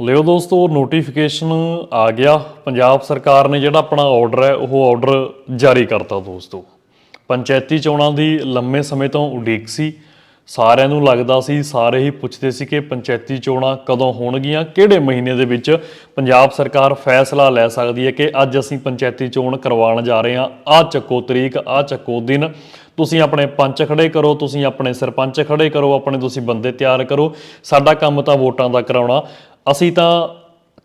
ਲਿਓ ਦੋਸਤੋ ਨੋਟੀਫਿਕੇਸ਼ਨ ਆ ਗਿਆ। ਪੰਜਾਬ ਸਰਕਾਰ ਨੇ ਜਿਹੜਾ ਆਪਣਾ ਆਰਡਰ ਹੈ, ਉਹ ਆਰਡਰ ਜਾਰੀ ਕਰਤਾ ਦੋਸਤੋ। ਪੰਚਾਇਤੀ ਚੋਣਾਂ ਦੀ ਲੰਮੇ ਸਮੇਂ ਤੋਂ ਉਡੀਕ ਸੀ। ਸਾਰਿਆਂ ਨੂੰ ਲੱਗਦਾ ਸੀ, ਸਾਰੇ ਹੀ ਪੁੱਛਦੇ ਸੀ ਕਿ ਪੰਚਾਇਤੀ ਚੋਣਾਂ ਕਦੋਂ ਹੋਣਗੀਆਂ, ਕਿਹੜੇ ਮਹੀਨੇ ਦੇ ਵਿੱਚ ਪੰਜਾਬ ਸਰਕਾਰ ਫੈਸਲਾ ਲੈ ਸਕਦੀ ਹੈ ਕਿ ਅੱਜ ਅਸੀਂ ਪੰਚਾਇਤੀ ਚੋਣ ਕਰਵਾਉਣ ਜਾ ਰਹੇ ਹਾਂ। ਆ ਚੱਕੋ ਤਰੀਕ ਆ ਚੱਕੋ ਦਿਨ। ਤੁਸੀਂ ਆਪਣੇ ਪੰਚ ਖੜੇ ਕਰੋ, ਤੁਸੀਂ ਆਪਣੇ ਸਰਪੰਚ ਖੜੇ ਕਰੋ, ਆਪਣੇ ਤੁਸੀਂ ਬੰਦੇ ਤਿਆਰ ਕਰੋ। ਸਾਡਾ ਕੰਮ ਤਾਂ ਵੋਟਾਂ ਦਾ ਕਰਾਉਣਾ। ਅਸੀਂ ਤਾਂ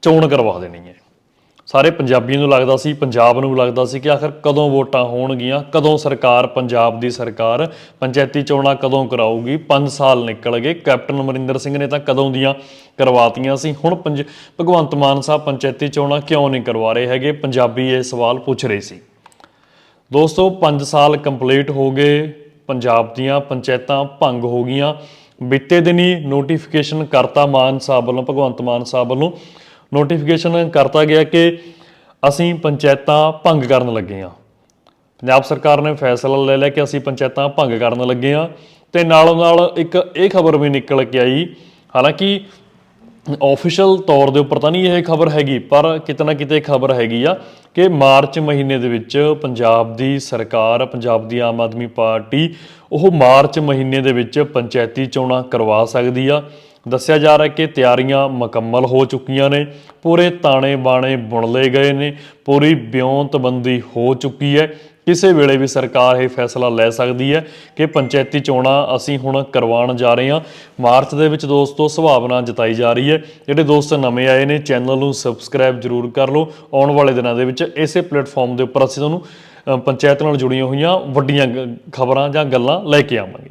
ਚੋਣ ਕਰਵਾ ਦੇਣੀ ਹੈ। ਸਾਰੇ ਪੰਜਾਬੀਆਂ ਨੂੰ ਲੱਗਦਾ ਸੀ, ਪੰਜਾਬ ਨੂੰ ਲੱਗਦਾ ਸੀ ਕਿ ਆਖਰ ਕਦੋਂ ਵੋਟਾਂ ਹੋਣਗੀਆਂ, ਕਦੋਂ ਸਰਕਾਰ, ਪੰਜਾਬ ਦੀ ਸਰਕਾਰ ਪੰਚਾਇਤੀ ਚੋਣਾਂ ਕਦੋਂ ਕਰਾਊਗੀ 5 ਸਾਲ ਨਿਕਲ ਗਏ, ਕੈਪਟਨ ਅਮਰਿੰਦਰ ਸਿੰਘ ਨੇ ਤਾਂ ਕਦੋਂ ਦੀਆਂ ਕਰਵਾਤੀਆਂ ਸੀ, ਹੁਣ ਪੰਜ- ਭਗਵੰਤ ਮਾਨ ਸਾਹਿਬ ਪੰਚਾਇਤੀ ਚੋਣਾਂ ਕਿਉਂ ਨਹੀਂ ਕਰਵਾ ਰਹੇ ਹੈਗੇ, ਪੰਜਾਬੀ ਇਹ ਸਵਾਲ ਪੁੱਛ ਰਹੇ ਸੀ। ਦੋਸਤੋ 5 ਸਾਲ ਕੰਪਲੀਟ ਹੋ ਗਏ, ਪੰਜਾਬ ਦੀਆਂ ਪੰਚਾਇਤਾਂ ਭੰਗ ਹੋ ਗਈਆਂ ਬੀਤੇ ਦਿਨੀ ਨੋਟੀਫਿਕੇਸ਼ਨ ਕਰਤਾ ਮਾਨ ਸਾਹਿਬ ਵੱਲੋਂ, ਭਗਵੰਤ ਮਾਨ ਸਾਹਿਬ ਵੱਲੋਂ। ਨੋਟੀਫਿਕੇਸ਼ਨ ਕਰਤਾ ਗਿਆ ਕਿ ਅਸੀਂ ਪੰਚਾਇਤਾਂ ਭੰਗ ਕਰਨ ਲੱਗੇ ਹਾਂ। ਪੰਜਾਬ ਸਰਕਾਰ ਨੇ ਫੈਸਲਾ ਲੈ ਲਿਆ ਕਿ ਅਸੀਂ ਪੰਚਾਇਤਾਂ ਭੰਗ ਕਰਨ ਲੱਗੇ ਹਾਂ ਤੇ ਨਾਲੋਂ ਨਾਲ ਇੱਕ ਇਹ ਖਬਰ ਵੀ ਨਿਕਲ ਕੇ ਆਈ। ਹਾਲਾਂਕਿ ਆਫੀਸ਼ੀਅਲ ਤੌਰ ਦੇ ਉੱਪਰ ਤਾਂ ਨਹੀਂ ਇਹ ਖਬਰ ਹੈਗੀ, ਪਰ ਕਿਤੇ ਨਾ ਕਿਤੇ ਖਬਰ ਹੈਗੀ ਆ ਕਿ ਮਾਰਚ ਮਹੀਨੇ ਦੇ ਵਿੱਚ ਪੰਜਾਬ ਦੀ ਸਰਕਾਰ, ਪੰਜਾਬ ਦੀ ਆਮ ਆਦਮੀ ਪਾਰਟੀ ਉਹ ਮਾਰਚ ਮਹੀਨੇ ਦੇ ਵਿੱਚ ਪੰਚਾਇਤੀ ਚੋਣਾਂ ਕਰਵਾ ਸਕਦੀ ਆ। ਦੱਸਿਆ ਜਾ ਰਿਹਾ ਕਿ ਤਿਆਰੀਆਂ ਮੁਕੰਮਲ ਹੋ ਚੁੱਕੀਆਂ ਨੇ, ਪੂਰੇ ਤਾਣੇ ਬਾਣੇ ਬੁਣ ਲਏ ਗਏ ਨੇ, ਪੂਰੀ ਬਿਉਂਤਬੰਦੀ ਹੋ ਚੁੱਕੀ ਹੈ। ਕਿਸੇ ਵੇਲੇ ਵੀ ਸਰਕਾਰ ਇਹ ਫੈਸਲਾ ਲੈ ਸਕਦੀ ਹੈ ਕਿ ਪੰਚਾਇਤੀ ਚੋਣਾਂ ਅਸੀਂ ਹੁਣ ਕਰਵਾਉਣ ਜਾ ਰਹੇ ਹਾਂ। ਮਾਰਚ ਦੇ ਵਿੱਚ ਦੋਸਤੋ ਸੰਭਾਵਨਾ ਜਤਾਈ ਜਾ ਰਹੀ ਹੈ। ਜਿਹੜੇ ਦੋਸਤ ਨਵੇਂ ਆਏ ਨੇ, ਚੈਨਲ ਨੂੰ ਸਬਸਕ੍ਰਾਈਬ ਜਰੂਰ ਕਰ ਲਓ। ਆਉਣ ਵਾਲੇ ਦਿਨਾਂ ਦੇ ਵਿੱਚ ਇਸੇ ਪਲੇਟਫਾਰਮ ਦੇ ਉੱਪਰ ਅਸੀਂ ਤੁਹਾਨੂੰ ਪੰਚਾਇਤ ਨਾਲ ਜੁੜੀਆਂ ਹੋਈਆਂ ਵੱਡੀਆਂ ਖਬਰਾਂ ਜਾਂ ਗੱਲਾਂ ਲੈ ਕੇ ਆਵਾਂਗੇ।